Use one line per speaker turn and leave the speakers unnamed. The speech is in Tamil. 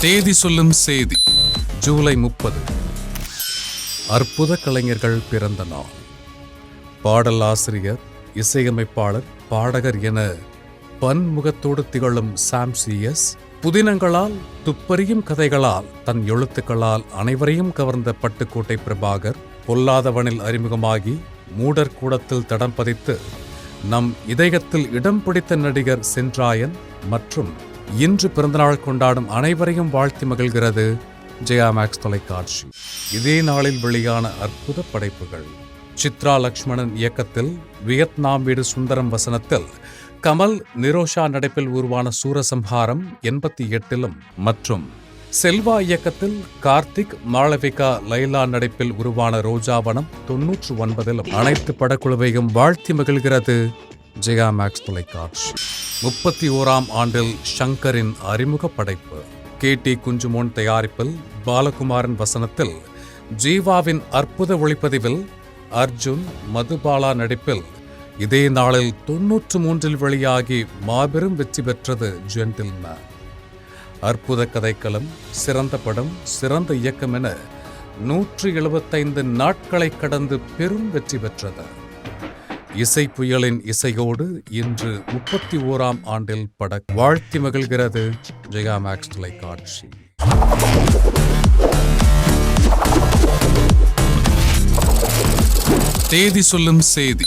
தேதி சொல்லும் செய்தி ஜூலை முப்பது. அற்புத கலைஞர்கள் பிறந்த நாள். பாடல் ஆசிரியர் இசையமைப்பாளர் பாடகர் என பன்முகத்தோடு திகழும் சாம்சியஸ் புதினங்களால் துப்பறியும் கதைகளால் தன் எழுத்துக்களால் அனைவரையும் கவர்ந்த பட்டுக்கோட்டை பிரபாகர் பொல்லாதவனில் அறிமுகமாகி மூடர் கூடத்தில் தடம் பதித்து நம் இதயத்தில் இடம் பிடித்த நடிகர் சென்றாயன் மற்றும் இன்று பிறந்தநாள் கொண்டாடும் அனைவரையும் வாழ்த்தி மகிழ்கிறது ஜெயா மேக்ஸ் தொலைக்காட்சி. இதே நாளில் வெளியான அற்புத படைப்புகள். சித்ரா லக்ஷ்மணன் இயக்கத்தில் வியட்நாம் வீடு சுந்தரம் வசனத்தில் கமல் நிரோஷா நடிப்பில் உருவான சூரசம்ஹாரம் எண்பத்தி எட்டிலும் மற்றும் செல்வா இயக்கத்தில் கார்த்திக் மாளவிகா லைலா நடிப்பில் உருவான ரோஜாவனம் தொன்னூற்று ஒன்பதிலும் அனைத்து படக்குழுவையும் வாழ்த்தி மகிழ்கிறது ஜெயா மேக்ஸ் தொலைக்காட்சி. முப்பத்தி ஓராம் ஆண்டில் ஷங்கரின் அறிமுக படைப்பு கே. டி. குஞ்சுமோன் தயாரிப்பில் பாலகுமாரன் வசனத்தில் ஜீவாவின் அற்புத ஒளிப்பதிவில் அர்ஜுன் மதுபாலா நடிப்பில் இதே நாளில் தொன்னூற்று மூன்றில் வெளியாகி மாபெரும் வெற்றி பெற்றது ஜென்டில்மேன். அற்புத கதைக்களம் சிறந்த படம் சிறந்த இயக்கம் என நூற்றி எழுபத்தைந்து நாட்களை கடந்து பெரும் வெற்றி பெற்றது. இசை புயலின் இசையோடு இன்று முப்பத்தி ஓராம் ஆண்டில் பட வாழ்த்தி மகிழ்கிறது ஜெயா மேக்ஸ் தொலைக்காட்சி. தேதி சொல்லும் செய்தி.